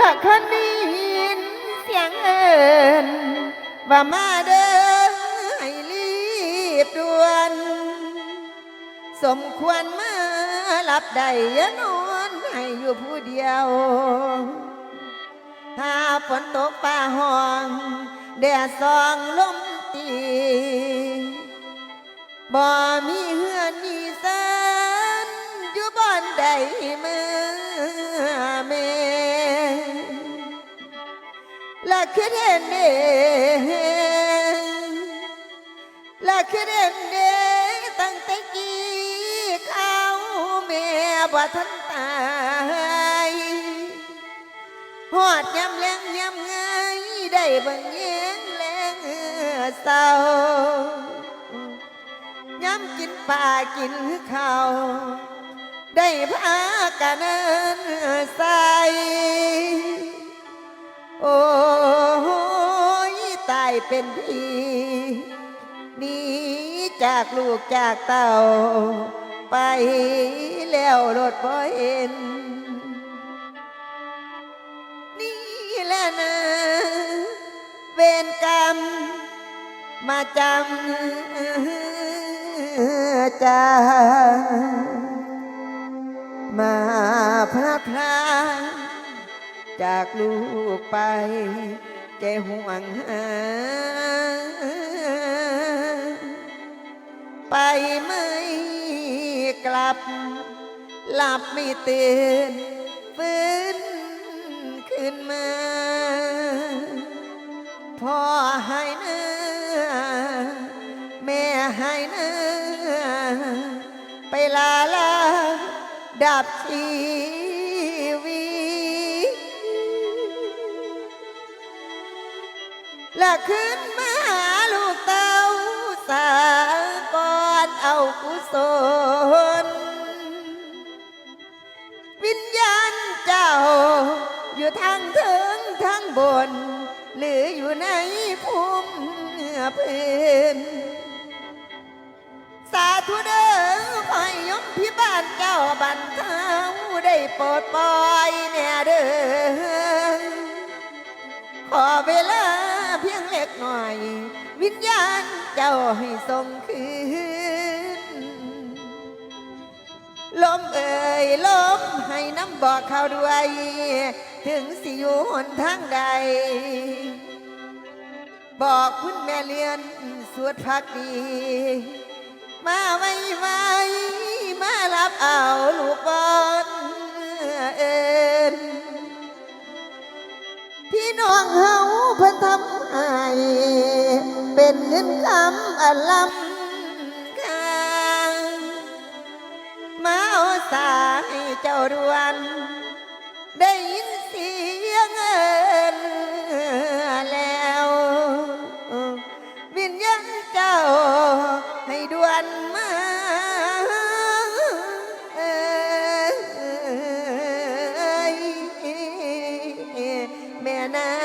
ละคันดินเสียงเอินว่ามาเด้อให้รีบด่วน สมควรมาหลับใดอย่านอนให้อยู่ผู้เดียว ถ้าฝนตกป่าห้องแดดส่องลมตีบ่มีเฮือนมีสันอยู่บ่อนใดเมื่อ ละคือเด่นเด่ละคือเด่นเด่ตั้งแต่กี้เขาแม่บ่ทันตายหอดยำแรงยำไงได้บังแยงแรงเศร้ายำกินป่ากินข้าวได้พากันเอินใส่โอ้ เป็นพี่หนีจากลูกจากเต่า ไปแล้วรถบ่เห็น นี่แหละนะเวรกรรม มาจำจามาพลาดพลาจากลูกไป แกห่วงหาไปไม่กลับ หลับไม่ตื่นฟื้นขึ้นมา พ่อให้เนื้อแม่ให้เนื้อไปลาลาดับชี และขึ้นมาหาลูกเต้าสาก่อนเอากุศลวิญญาณเจ้า อยู่ทางเทิงทางบน หรืออยู่ในภูมิเพื้นสาธุเด้อคอยยมพิบาลเจ้าบันเท้าได้โปรดปล่อยเนี่ยเด้อ เพียงเล็กหน่อย วิญญาณเจ้าให้ทรงคืน ลมเอ่ยลมให้น้ำบอกเขาด้วย ถึงสิอยู่หนทางใด บอกคุณแม่เลียนสวดพักดี มาไว้ไว้มารับเอาลูกบอลเอินพี่น้องเฮาเพิ่นทำ เป็นเงินคำอลัมคามาเอาสายเจ้าดวน ได้ยินเสียงเอินแล้ว วิญญาณเจ้าให้ดวนมาแม่นา